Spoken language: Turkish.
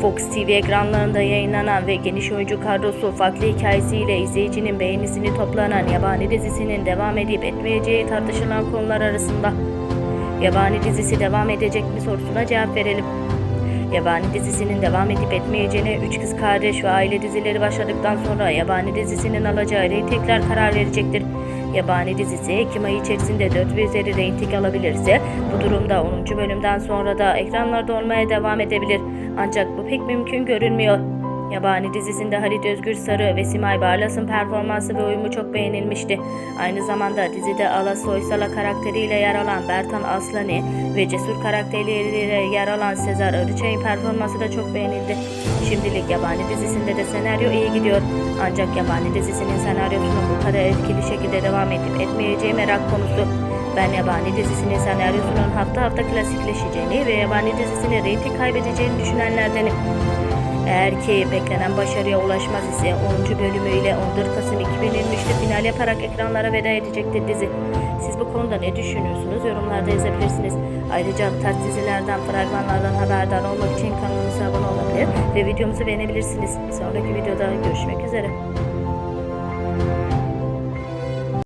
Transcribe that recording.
Fox TV ekranlarında yayınlanan ve geniş oyuncu kadrosu farklı hikayesiyle izleyicinin beğenisini toplanan Yabani dizisinin devam edip etmeyeceği tartışılan konular arasında. Yabani dizisi devam edecek mi sorusuna cevap verelim. Yabani dizisinin devam edip etmeyeceğine Üç Kız Kardeş ve Aile dizileri başladıktan sonra Yabani dizisinin alacağı reytingler karar verecektir. Yabani dizisi Ekim ayı içerisinde 4 ve üzeri reyting alabilirse bu durumda 10. bölümden sonra da ekranlarda olmaya devam edebilir. Ancak bu pek mümkün görünmüyor. Yabani dizisinde Halit Özgür Sarı ve Simay Barlas'ın performansı ve uyumu çok beğenilmişti. Aynı zamanda dizide Ala Soysal'a karakteriyle yer alan Bertan Aslani ve Cesur karakterleriyle yer alan Sezar Arıçay'ın performansı da çok beğenildi. Şimdilik Yabani dizisinde de senaryo iyi gidiyor. Ancak Yabani dizisinin senaryosunun bu kadar etkili şekilde devam edip etmeyeceği merak konusu. Ben Yabani dizisinin senaryosunun hafta hafta klasikleşeceğini ve Yabani dizisinin reyting kaybedeceğini düşünenlerdenim. Eğer ki beklenen başarıya ulaşmaz ise 10. bölümüyle 14 Kasım 2023'te final yaparak ekranlara veda edecektir dizi. Siz bu konuda ne düşünüyorsunuz? Yorumlarda yazabilirsiniz. Ayrıca tarz dizilerden, fragmanlardan haberdar olmak için kanalımıza abone olabilir ve videomuzu beğenebilirsiniz. Sonraki videoda görüşmek üzere.